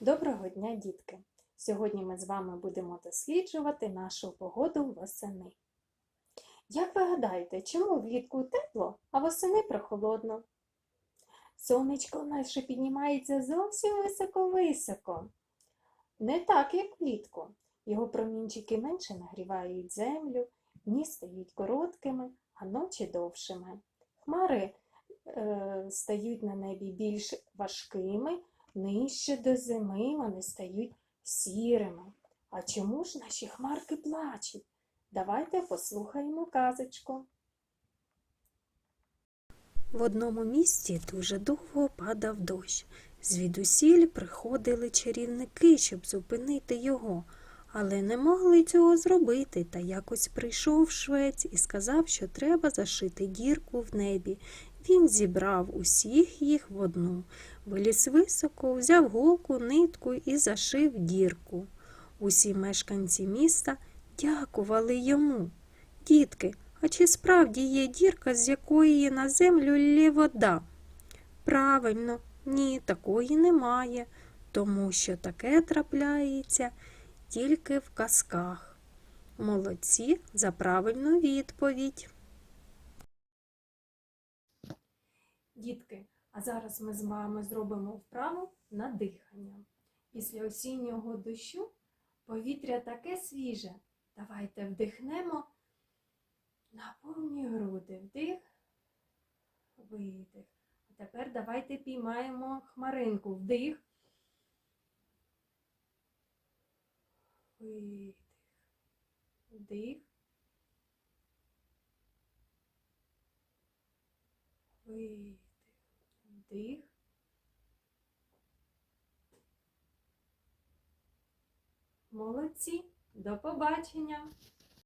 Доброго дня, дітки! Сьогодні ми з вами будемо досліджувати нашу погоду восени. Як ви гадаєте, чому влітку тепло, а восени прохолодно? Сонечко наше піднімається зовсім високо-високо. Не так, як влітку. Його промінчики менше нагрівають землю, дні стають короткими, а ночі довшими. Хмари е, стають на небі більш важкими, нижче до зими вони стають сірими. А чому ж наші хмарки плачуть? Давайте послухаємо казочку. В одному місці дуже довго падав дощ. Звідусіль приходили чарівники, щоб зупинити його, але не могли цього зробити. Та якось прийшов швець і сказав, що треба зашити дірку в небі. Він зібрав усіх їх в одну, виліз високо, взяв голку, нитку і зашив дірку. Усі мешканці міста дякували йому. Дітки, а чи справді є дірка, з якої на землю лє вода? Правильно, ні, такої немає, тому що таке трапляється тільки в казках. Молодці за правильну відповідь. Дітки, а зараз ми з вами зробимо вправу на дихання. Після осіннього дощу повітря таке свіже. Давайте вдихнемо на повні груди. Вдих, видих. А тепер давайте піймаємо хмаринку. Вдих. Видих. Вдих. Видих. Вдих. Молодці. До побачення.